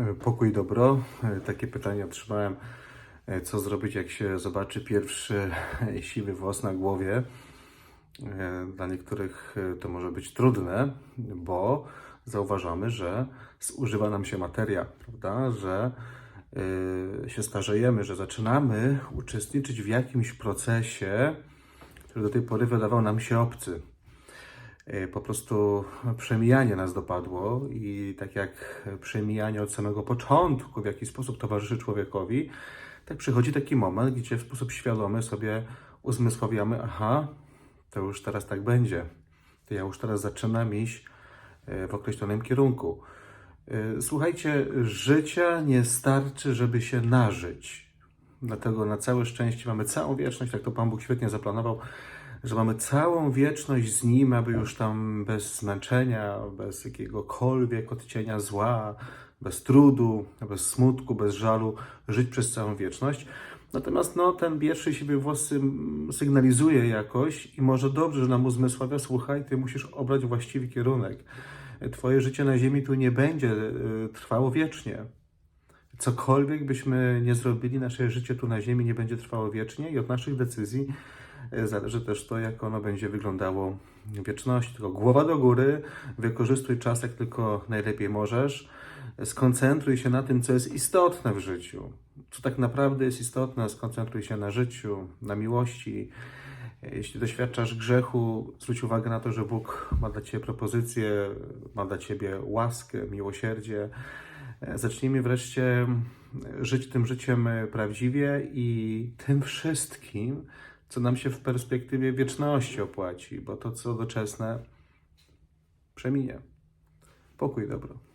E, Pokój dobro. E, Takie pytanie otrzymałem. e, Co zrobić, jak się zobaczy pierwszy siwy włos na głowie? Dla niektórych to może być trudne, bo zauważamy, że zużywa nam się materia, prawda? Że się starzejemy, że zaczynamy uczestniczyć w jakimś procesie, który do tej pory wydawał nam się obcy. E, po prostu przemijanie nas dopadło i tak jak przemijanie od samego początku w jakiś sposób towarzyszy człowiekowi, tak przychodzi taki moment, gdzie w sposób świadomy sobie uzmysławiamy, aha, to już teraz tak będzie, to ja już teraz zaczynam iść e, w określonym kierunku. E, Słuchajcie, życia nie starczy, żeby się nażyć. Dlatego na całe szczęście mamy całą wieczność, jak to Pan Bóg świetnie zaplanował, że mamy całą wieczność z Nim, aby już tam bez zmęczenia, bez jakiegokolwiek odcienia zła, bez trudu, bez smutku, bez żalu, żyć przez całą wieczność. Natomiast no, ten pierwszy siwy włos sym- sygnalizuje jakoś i może dobrze, że nam uzmysławia, słuchaj, ty musisz obrać właściwy kierunek. Twoje życie na ziemi tu nie będzie y, trwało wiecznie cokolwiek byśmy nie zrobili, nasze życie tu na Ziemi nie będzie trwało wiecznie i od naszych decyzji e, zależy też to, jak ono będzie wyglądało w wieczności. Tylko głowa do góry, wykorzystuj czas jak tylko najlepiej możesz, skoncentruj się na tym, co jest istotne w życiu. Co tak naprawdę jest istotne, skoncentruj się na życiu, na miłości. Jeśli doświadczasz grzechu, zwróć uwagę na to, że Bóg ma dla Ciebie propozycję, ma dla Ciebie łaskę, miłosierdzie. E, Zacznijmy wreszcie żyć tym życiem e, prawdziwie i tym wszystkim, co nam się w perspektywie wieczności opłaci, bo to, co doczesne, przeminie. Pokój, dobro.